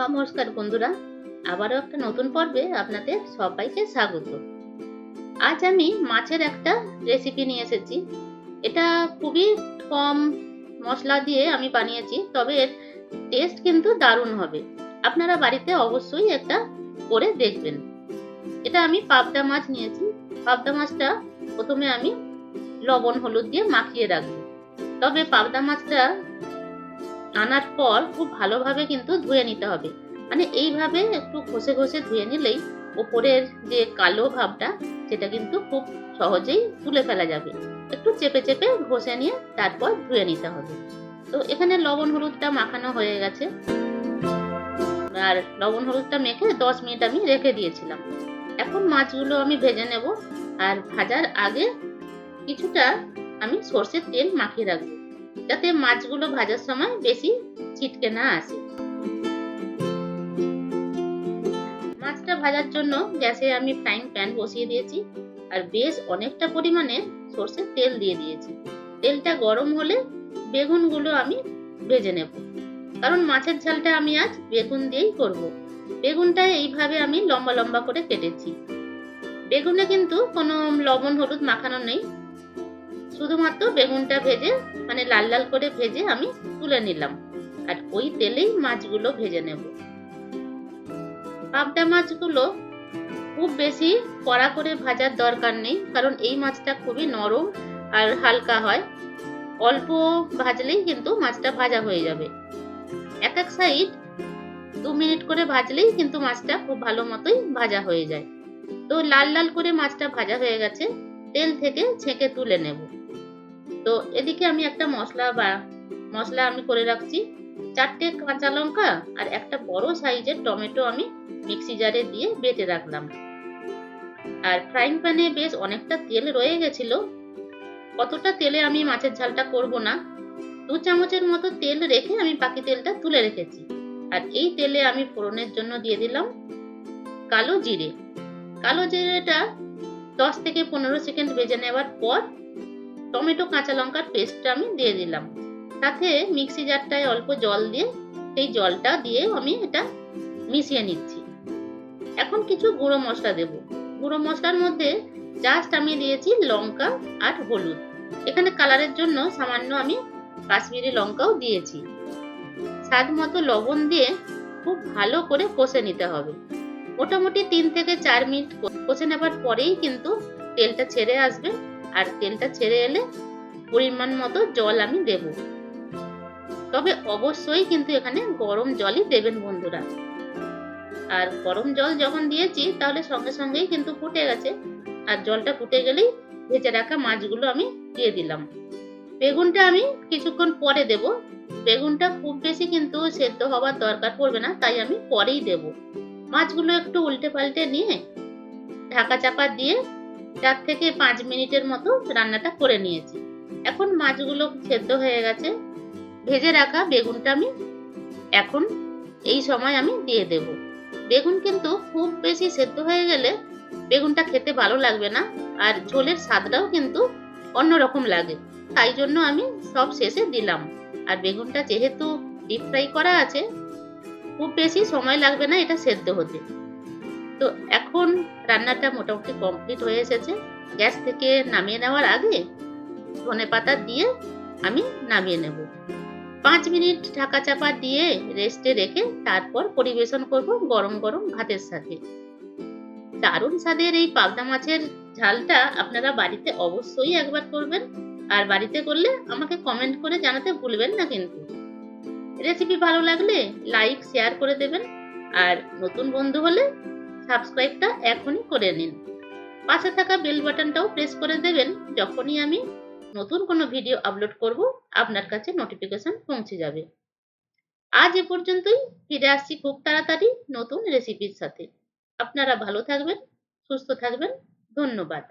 নমস্কার বন্ধুরা, আবারও একটা নতুন পর্বে আপনাদের সবাইকে স্বাগত। আজ আমি মাছের একটা রেসিপি নিয়ে এসেছি। এটা খুবই কম মশলা দিয়ে আমি বানিয়েছি, তবে এর টেস্ট কিন্তু দারুণ হবে। আপনারা বাড়িতে অবশ্যই একটা করে দেখবেন। এটা আমি পাবদা মাছ নিয়েছি। পাবদা মাছটা প্রথমে আমি লবণ, হলুদ দিয়ে মাখিয়ে রাখব। তবে পাবদা মাছটা আনার পর খুব ভালোভাবে কিন্তু ধুয়ে নিতে হবে। মানে এইভাবে একটু ঘষে ঘষে ধুয়ে নিলেই ওপরের যে কালো ভাবটা, সেটা কিন্তু খুব সহজেই তুলে ফেলা যাবে। একটু চেপে চেপে ঘষে নিয়ে তারপর ধুয়ে নিতে হবে। তো এখানে লবণ হলুদটা মাখানো হয়ে গেছে। আর লবণ হলুদটা মেখে দশ মিনিট আমি রেখে দিয়েছিলাম। এখন মাছগুলো আমি ভেজে নেব। আর ভাজার আগে কিছুটা আমি সর্ষের তেল মাখিয়ে রাখব। যাতে মাছগুলো ভাজার সময় বেশি ছিটকে না আসে। মাছটা ভাজার জন্য গ্যাসে আমি ফ্রাইং প্যান বসিয়ে দিয়েছি আর বেশ অনেকটা পরিমাণে সর্ষের তেল দিয়ে দিয়েছি। তেলটা গরম হলে বেগুনগুলো আমি ভেজে নেব। কারণ মাছের ঝালটা আমি আজ বেগুন দিয়েই করব। বেগুনটা এইভাবে আমি লম্বা লম্বা করে কেটেছি। বেগুনে কিন্তু কোনো লবণ হলুদ মাখানো নেই। শুধুমাত্র বেগুনটা ভেজে মানে লাল লাল করে ভেজে আমি তুলে নিলাম। আর ওই তেলেই মাছগুলো ভেজে নেব। পাবদা মাছগুলো খুব বেশি কড়া করে ভাজার দরকার নেই, কারণ এই মাছটা খুবই নরম আর হালকা হয়। অল্প ভাজলেই কিন্তু মাছটা ভাজা হয়ে যাবে। এক এক সাইড দু মিনিট করে ভাজলেই কিন্তু মাছটা খুব ভালো মতোই ভাজা হয়ে যায়। তো লাল লাল করে মাছটা ভাজা হয়ে গেছে, তেল থেকে ছেঁকে তুলে নেব। তো এদিকে আমি একটা মশলা বা মশলা আমি করে রাখছি। চারটে কাঁচা লঙ্কা আর একটা বড় সাইজের টমেটো আমি মিক্সি জারে দিয়ে বেটে রাখলাম। আর ফ্রাইং প্যানে বেশ অনেকটা তেল রয়ে গেছিল। কতটা তেলে আমি মাছের ঝালটা করব না। দু চামচের মতো তেল রেখে আমি বাকি তেলটা তুলে রেখেছি। আর এই তেলে আমি ফোড়নের জন্য দিয়ে দিলাম কালো জিরে। কালো জিরেটা দশ থেকে পনেরো সেকেন্ড ভেজে নেওয়ার পর টমেটো কাঁচা লঙ্কার পেস্টটা আমি দিয়ে দিলাম। সাথে মিক্সি জারটায় অল্প জল দিয়ে সেই জলটা দিয়ে আমি এটা মিশিয়ে নিচ্ছি। এখন কিছু গুঁড়ো মশলা দেব। গুঁড়ো মশলার মধ্যে জাস্ট আমি দিয়েছি লঙ্কা আর হলুদ। এখানে কালারের জন্য সামান্য আমি কাশ্মীরি লঙ্কাও দিয়েছি। স্বাদ মতো লবণ দিয়ে খুব ভালো করে কষে নিতে হবে। মোটামুটি তিন থেকে চার মিনিট কষে নেবার পরেই কিন্তু তেলটা ছেড়ে আসবে। আর তেলটা ছেড়ে এলে পরিমাণ মতো জল আমি দেব। তবে অবশ্যই কিন্তু এখানে গরম জলই দেবেন বন্ধুরা। আর গরম জল যখন দিয়েছি, তাহলে সঙ্গে সঙ্গেই কিন্তু ফুটে গেছে। আর জলটা ফুটে গেলেই ভেজে রাখা মাছগুলো আমি দিয়ে দিলাম। বেগুনটা আমি কিছুক্ষণ পরে দেব। বেগুনটা খুব বেশি কিন্তু সেদ্ধ হওয়ার দরকার পড়বে না, তাই আমি পরেই দেব। মাছগুলো একটু উল্টে পাল্টে নিয়ে ঢাকা চাপা দিয়ে চার থেকে পাঁচ মিনিটের মতো রান্নাটা করে নিয়েছি। এখন মাছগুলো সেদ্ধ হয়ে গেছে। ভেজে রাখা বেগুনটা আমি এখন এই সময় আমি দিয়ে দেব। বেগুন কিন্তু খুব বেশি সেদ্ধ হয়ে গেলে বেগুনটা খেতে ভালো লাগবে না, আর ঝোলের স্বাদটাও কিন্তু অন্যরকম লাগে। তাই জন্য আমি সব শেষে দিলাম। আর বেগুনটা যেহেতু ডিপ ফ্রাই করা আছে, খুব বেশি সময় লাগবে না এটা সেদ্ধ হতে। তো এখন রান্নাটা মোটামুটি কমপ্লিট হয়ে এসেছে। গ্যাস থেকে নামিয়ে নেওয়ার আগে ধনে পাতা দিয়ে আমি নামিয়ে নেব। পাঁচ মিনিট ঢাকা চাপা দিয়ে রেস্টে রেখে তারপর পরিবেশন করব গরম গরম ভাতের সাথে। দারুণ স্বাদের এই পাবদা মাছের ঝালটা আপনারা বাড়িতে অবশ্যই একবার করবেন। আর বাড়িতে করলে আমাকে কমেন্ট করে জানাতে ভুলবেন না কিন্তু। রেসিপি ভালো লাগলে লাইক শেয়ার করে দেবেন। আর নতুন বন্ধু হলে সাবস্ক্রাইবটা এখনই করে নিন। পাশে থাকা বেল বাটনটাও প্রেস করে দেবেন যখনই আমি নতুন কোনো ভিডিও আপলোড করব, আপনার কাছে নোটিফিকেশন পৌঁছে যাবে। আজ এ পর্যন্তই, ফিরে আসছি খুব তাড়াতাড়ি নতুন রেসিপির সাথে। আপনারা ভালো থাকবেন, সুস্থ থাকবেন, ধন্যবাদ।